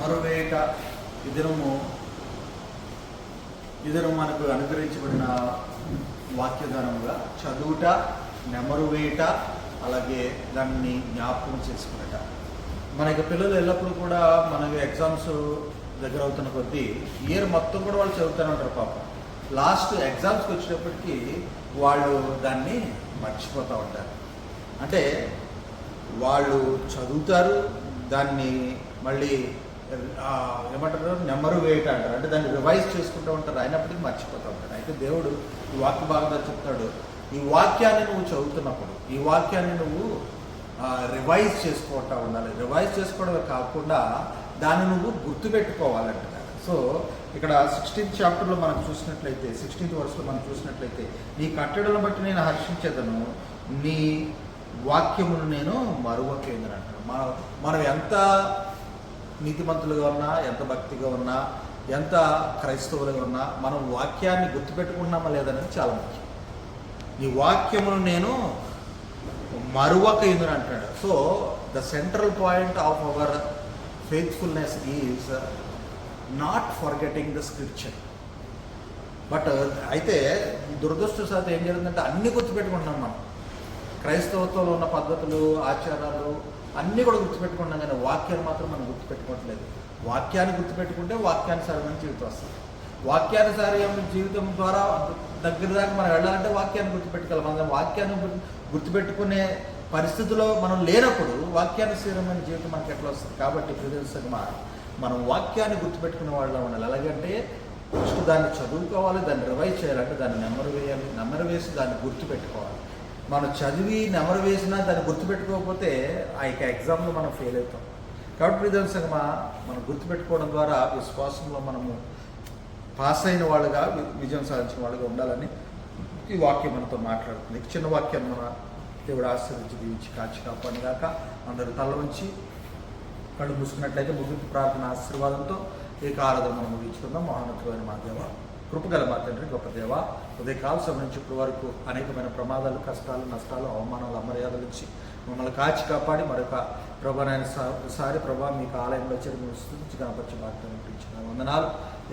నెమరువేట ఇద్దరము ఇద్దరు మనకు అనుగ్రహించబడిన వాక్యదానముగా చదువుట నెమరువేట అలాగే దాన్ని జ్ఞాపకం చేసుకునేట. మన యొక్క పిల్లలు ఎల్లప్పుడూ కూడా మనకి ఎగ్జామ్స్ దగ్గర అవుతున్న కొద్దీ ఇయర్ మొత్తం కూడా వాళ్ళు చదువుతూనే ఉంటారు పాపం. లాస్ట్ ఎగ్జామ్స్కి వచ్చేటప్పటికి వాళ్ళు దాన్ని మర్చిపోతూ ఉంటారు. అంటే వాళ్ళు చదువుతారు దాన్ని మళ్ళీ ఏమంటారు? నెంబరు వేయట అంటారు. అంటే దాన్ని రివైజ్ చేసుకుంటూ ఉంటారు. అయినప్పటికీ మర్చిపోతూ ఉంటారు. అయితే దేవుడు ఈ వాక్య భాగంగా చెప్తాడు ఈ వాక్యాన్ని నువ్వు చదువుతున్నప్పుడు ఈ వాక్యాన్ని నువ్వు రివైజ్ చేసుకుంటా ఉండాలి. రివైజ్ చేసుకోవడమే కాకుండా దాన్ని నువ్వు గుర్తుపెట్టుకోవాలంటున్నాడు. సో ఇక్కడ సిక్స్టీన్త్ చాప్టర్లో మనం చూసినట్లయితే సిక్స్టీన్త్ వర్స్లో మనం చూసినట్లయితే నీ కట్టడలను బట్టి నేను హర్షించేదను నీ వాక్యమును నేను మరువకేందని అంటాను మనం మనం ఎంత నీతిమంతులుగా ఉన్నా ఎంత భక్తిగా ఉన్నా ఎంత క్రైస్తవులుగా ఉన్నా మనం వాక్యాన్ని గుర్తుపెట్టుకుంటున్నామా లేదనేది చాలా ముఖ్యం. ఈ వాక్యమును నేను మరువక ఇందుని అంటాడు so the central point of our faithfulness is not forgetting the scripture but అయితే దురదృష్టవశాత్తు ఏం జరిగిందంటే అన్ని గుర్తుపెట్టుకుంటున్నాం మనం. క్రైస్తవత్వంలో ఉన్న పద్ధతులు ఆచారాలు అన్నీ కూడా గుర్తుపెట్టుకుంటున్నాం కానీ వాక్యాలు మాత్రం మనం గుర్తుపెట్టుకోవట్లేదు. వాక్యాన్ని గుర్తుపెట్టుకుంటే వాక్యానుసారమైన జీవితం వస్తుంది. వాక్యానుసారమైన జీవితం ద్వారా దగ్గర దాకా మనం వెళ్ళాలంటే వాక్యాన్ని గుర్తుపెట్టుకోవాలి. మనం వాక్యాన్ని గుర్తుపెట్టుకునే పరిస్థితిలో మనం లేనప్పుడు వాక్యానుసారమైన జీవితం మనకి ఎట్లా వస్తుంది? కాబట్టి ప్రదేశంగా మనం వాక్యాన్ని గుర్తుపెట్టుకునే వాళ్ళ ఉండాలి. ఎలాగంటే ఫస్ట్ దాన్ని చదువుకోవాలి దాన్ని రివైజ్ చేయాలంటే దాన్ని నెమరు వేయాలి. నెమరు వేసి దాన్ని గుర్తుపెట్టుకోవాలి. మనం చదివి నెమరు వేసినా దాన్ని గుర్తుపెట్టుకోకపోతే ఆ యొక్క ఎగ్జామ్లో మనం ఫెయిల్ అవుతాం. కాబట్టి ప్రదేశంగా మనం గుర్తుపెట్టుకోవడం ద్వారా విశ్వాసంలో మనము పాస్ అయిన వాళ్ళుగా వి- విజయం సాధించిన వాళ్ళుగా ఉండాలని ఈ వాక్యం మనతో మాట్లాడుతుంది. చిన్న వాక్యం మన దేవుడు ఆశీర్వించి దీవించి కాచి కాపాని కాక అందరూ తల ఉంచి కళ్ళు మూసుకున్నట్లయితే ముగింపు ప్రార్థన ఆశీర్వాదంతో ఈ ఆరాధన మనం ముగించుకుందాం. మహానతులైన మా దేవ కృపగల మా తండ్రి గొప్ప దేవ. ఉదయకాల సమయం నుంచి ఇప్పటి వరకు అనేకమైన ప్రమాదాలు కష్టాలు నష్టాలు అవమానాలు అమర్యాదలు ఇచ్చి మమ్మల్ని కాచి కాపాడి మరొక ప్రభానైన సారి ప్రభా మీకు ఆలయంలో చేరి మేము స్థుతించి కనపరిచి వాక్యం వందనాలు.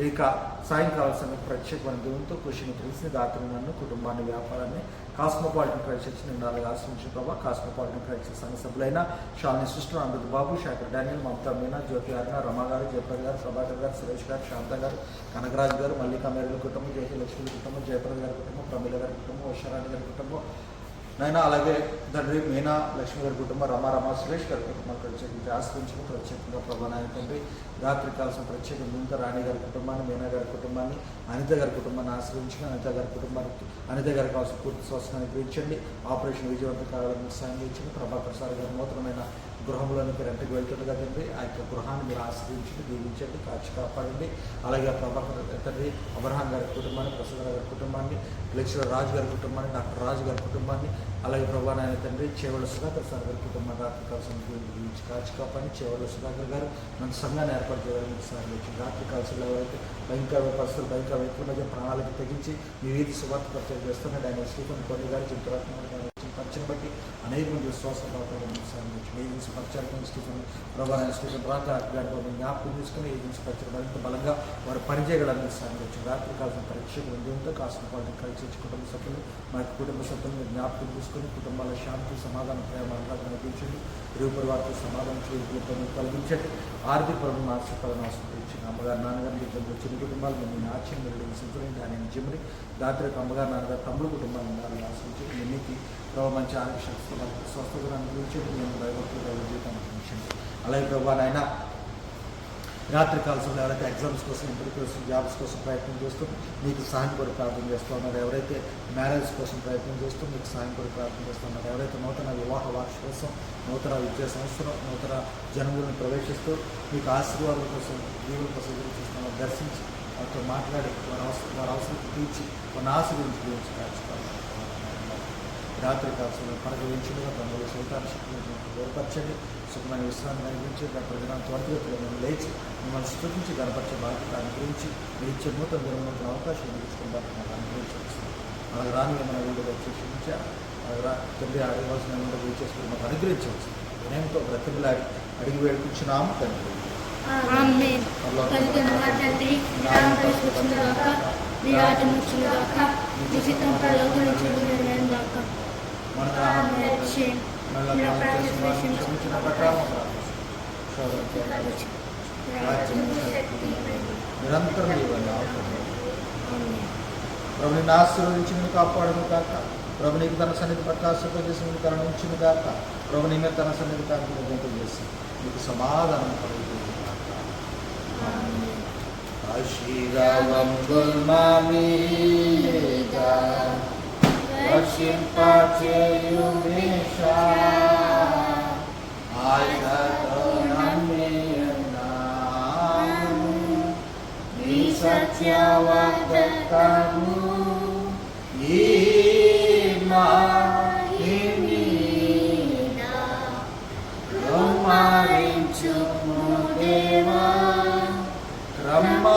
ఇక సాయంకాల సమయం ప్రత్యేకమైన దేవునితో కృషిని తెలిసి దాతను నన్ను కుటుంబాన్ని వ్యాపారాన్ని కాస్మోపాలిటన్ క్రైసిస్ నిండాలి ఆశ్రమించిన ప్రభా కాస్మోపాలిటన్ క్రైసిస్ సంఘ సభ్యులైన షాలిని సృష్టి అమృత్ బాబు శేఖర్ డానియల్ మమతా మీనా జ్యోతి అరుణ రమా గారు జయప్రద గారు ప్రభాకర్ గారు సురేష్ గారు శాంత గారు కనకరాజ్ గారు మల్లికా మేరుల కుటుంబం జయలక్ష్మి కుటుంబం జయప్రద గారి కుటుంబం ప్రమిళ గారి కుటుంబం ఉషారాణి గారి కుటుంబం నైనా అలాగే తండ్రి మీనా లక్ష్మి గారి కుటుంబం రమా సురేష్ గారి కుటుంబం కలిసి ఆశ్రయించిన ప్రత్యేకంగా ప్రభా తండ్రి రాత్రి కాల్సిన ప్రత్యేక ముందు రాణి గారి కుటుంబాన్ని మీనా గారి కుటుంబాన్ని అనిత గారి కుటుంబాన్ని ఆశ్రయించిన అనిత గారి కుటుంబానికి అనిత గారి కావాల్సిన పూర్తి స్వస్థాన్ని గ్రహించండి ఆపరేషన్ విజయవంతం కావాలని సాయం ప్రభాకర్ సార్ గారి నూతనమైన గృహంలోనికి రెంట్కి వెళ్తుండగా తండ్రి ఆ యొక్క గృహాన్ని మీరు ఆశ్రయించండి దీవించండి కాచి కాపాడండి. అలాగే ఆ ప్రభాకర్ తండ్రి అబ్రహాం గారి కుటుంబాన్ని ప్రసాద్ గారి కుటుంబాన్ని లక్ష్మణ రాజు గారి కుటుంబాన్ని డాక్టర్ రాజు గారి కుటుంబాన్ని అలాగే ప్రభా నాయన తండ్రి చేవల సుధాకర్ సార్ గారి కుటుంబాన్ని రాత్రి కాల్సిన గురించి కాచి కాపాడి చేవల సుధాకర్ గారు మన సంఘాన్ని ఏర్పాటు చేయాలని సార్ వచ్చి రాత్రి కాల్సిన ఎవరైతే భయంకర పరిస్థితులు భయంకర వ్యక్తుల మధ్య ప్రాణాలకు తెగించి మీ వీధి శుభార్త పరిచయం చేస్తున్నాడు ఆయన శ్రీకొని కొన్ని గారు చింతరత్న పరిచయం బట్టి అనేకమంది విశ్వాసం ఏజెన్సీ పరిచయం స్టీఫెన్ ప్రభావం స్టీఫెన్ రాక గారి జ్ఞాపకం తీసుకుని ఏజెన్సీ పరిచయం మరింత బలంగా వారు పనిచేయగలని సాయం వచ్చి రాత్రి కాల్సిన పరీక్షలు దేవునితో కాసిన పాటు కలిసి కుటుంబ సభ్యులు మా కుటుంబ సభ్యులను జ్ఞాపకం తీసుకుని కుటుంబాల శాంతి సమాధానం ప్రేమ అనురాగం కనిపించండి ఇరువురు వారికి సమాధానం చేయడం కలిగించండి. ఆర్థిక పరులు నాశపదం ఆస్వాదించిన అమ్మగారు నాన్నగారు ఇద్దరు చిన్న కుటుంబాలు మేము నాట్యం మీరు సింపుల్ ఆయన జిమ్ని దాత్రి అమ్మగారు నాన్నగారు తమ్ముడు కుటుంబాలు ఉన్నారు ఆశ్రయించి ఎన్నికి ప్రభావ మంచి ఆరోగ్య స్వస్థతను అనుభవించండి మేము భయభక్తులు దైవ జీవితాన్ని అలాగే ప్రభావ నాయన రాత్రి కాల్సిన ఎవరైతే ఎగ్జామ్స్ కోసం ఇంటర్ కోసం జాబ్స్ కోసం ప్రయత్నం చేస్తూ మీకు సహాయం కూడా ప్రార్థన చేస్తున్నారు ఎవరైతే మ్యారేజ్ కోసం ప్రయత్నం చేస్తూ మీకు సహాయం కూడా ప్రార్థన చేస్తున్నారు ఎవరైతే నూతన వివాహ వార్షిక కోసం నూతన విద్యా సంవత్సరం నూతన జనములను ప్రవేశిస్తూ మీకు ఆశీర్వాదం కోసం దేవుల కోసం ఎదురు చూస్తున్నారు దర్శించి వారితో మాట్లాడి వారి అవసరం వారి అవసరం తీర్చి వారిని ఆశీర్వించి గురించి కాచుకోవాలి. రాత్రి కాల్సిన పరగవించుగా తమలో శైతాన్ని శక్తులను ఏర్పరచండి సుఖమైన విశ్రాంతి కలిగించి ప్రజలను త్వరితగతిలో మేము లేచి మిమ్మల్ని స్థుతించి గణపరిచే బాధ్యత అనుగ్రహించి మీరు ఇచ్చే నూతన దినవంతుల అవకాశం మాకు అనుగ్రహించవచ్చు అలాగే రాని వీళ్ళు వచ్చి క్షమించి తండ్రి అడగవలసిన వీలు చేసుకుని మాకు అనుగ్రహించవచ్చు వినయంతో బ్రతిమలాడి అడిగి వేడుకుంటున్నాము తండ్రి. నీ రాజ్యం వచ్చినగాక నీ చిత్తం ప్రలోభనించిన గాక నిరంతరం ఇవ్వండి ప్రభుని ఆశీర్వదించిన కాపాడును కాక ప్రభు నీకు తన సన్నిధి ప్రకాశింపజేసిన కరుణించిన కాక ప్రభు నీ మీద తన సన్నిధి కాకుండా చేసి నీకు సమాధానం కలుగుతుంది కాక ఆశీర్వాదం గుల్మామీగా ಸತ್ಯವದಕ್ಕೂ ಈ ಮಾರಿಂಚು ದೇವ ಬ್ರಹ್ಮ